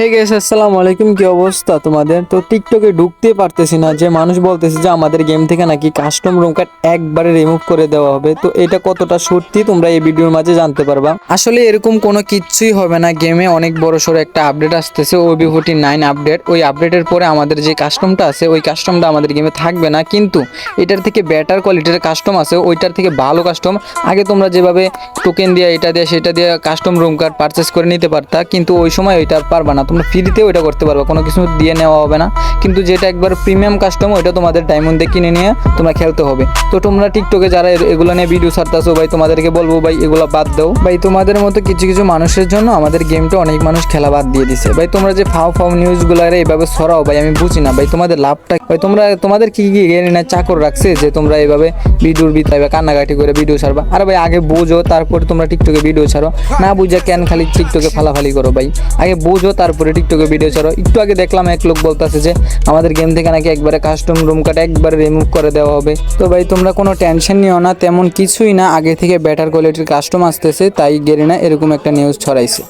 হে guess আসসালামু আলাইকুম। কি অবস্থা তোমাদের? তো টিকটকে ঢুকতে পারতেছি না, যে মানুষ বলতেছে যে আমাদের গেম থেকে নাকি কাস্টম রুম কার্ড একবারে রিমুভ করে দেওয়া হবে। তো এটা কতটা সত্যি তোমরা এই ভিডিওর মাঝে জানতে পারবা? আসলে এরকম কোনো কিচ্ছুই হবে না। গেমে অনেক বড় সড়ো একটা আপডেট আসতেছে ওবি ফোর্টি নাইন আপডেট ওই আপডেটের পরে আমাদের যে কাস্টমটা আছে, ওই কাস্টমটা আমাদের গেমে থাকবে না। কিন্তু এটার থেকে বেটার কোয়ালিটির কাস্টম আছে, ওইটার থেকে ভালো কাস্টম আগে তোমরা যেভাবে টোকেন দিয়ে এটা দিয়ে সেটা দিয়ে কাস্টম রুম কার্ড পারচেস করে নিতে পারতা, কিন্তু ওই সময় ওইটা পারবা না। তোমরা ফ্রিতেও ওইটা করতে পারবা, কোনো কিছু দিয়ে নেওয়া হবে না। কিন্তু যেটা একবার প্রিমিয়াম কাস্টম ওইটা তোমাদের ডায়মন্ড দিয়ে কিনে নিয়ে তোমরা খেলতে হবে। তো তোমরা টিকটকে যারা এগুলো নিয়ে ভিডিও ছাড়তেছো, ভাই, তোমাদেরকে বলব, ভাই, এগুলো বাদ দাও। ভাই, তোমাদের মতো কিছু কিছু মানুষের জন্য আমাদের গেমটা অনেক মানুষ খেলা বাদ দিয়ে দিছে। ভাই, তোমরা যে ফাও ফাও নিউজগুলো এইভাবে সরাও, ভাই, আমি বুঝি না, ভাই, তোমাদের লাভটা ভাই, তোমরা, তোমাদের কি কি গেম না চাকর রাখছে যে তোমরা এইভাবে ভিডিওর বিতাইবে কান্নাকাটি করে ভিডিও ছাড়বা? আরে ভাই, আগে বুঝো, তারপর তোমরা টিকটকে ভিডিও ছাড়ো। না বুঝা কেন খালি টিকটকে ফালাফালি করো, ভাই। আগে বুঝো, তারপরে টিকটকে ভিডিও ছাড়ো। একটু আগে দেখলাম এক লোক বলতেছে যে, আমাদের গেম থেকে নাকি একবারে কাস্টম রুম কার্ড একবারে রিমুভ করে দেওয়া হবে। তো ভাই, তোমরা কোনো টেনশন নিও না, তেমন কিছুই না। আগে থেকে বেটার কোয়ালিটির কাস্টম আসতেছে, তাই গেরে না এরকম একটা নিউজ ছড়াইছে।